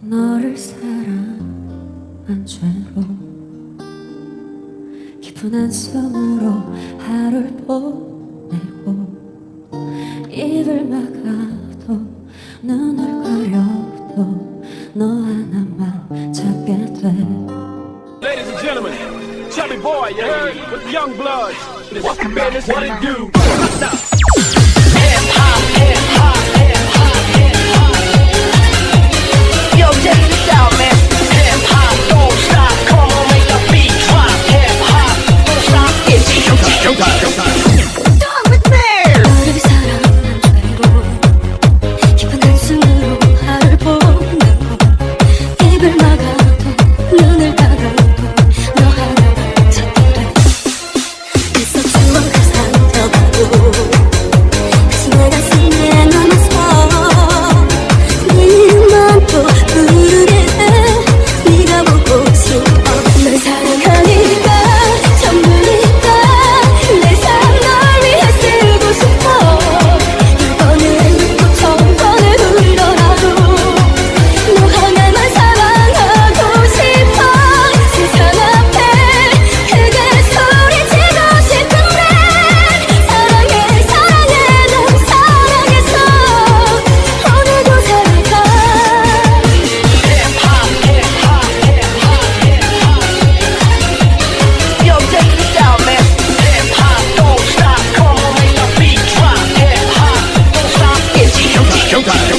너를 사랑한 죄로 깊은 한숨으로 하루를 보내고 입을 막아도 눈을 가려도 너 하나만 찾게 돼 Ladies and gentlemen, Chubby Boy, you heard? With the young bloods. What's the business? What it do? Stop. Oh. 看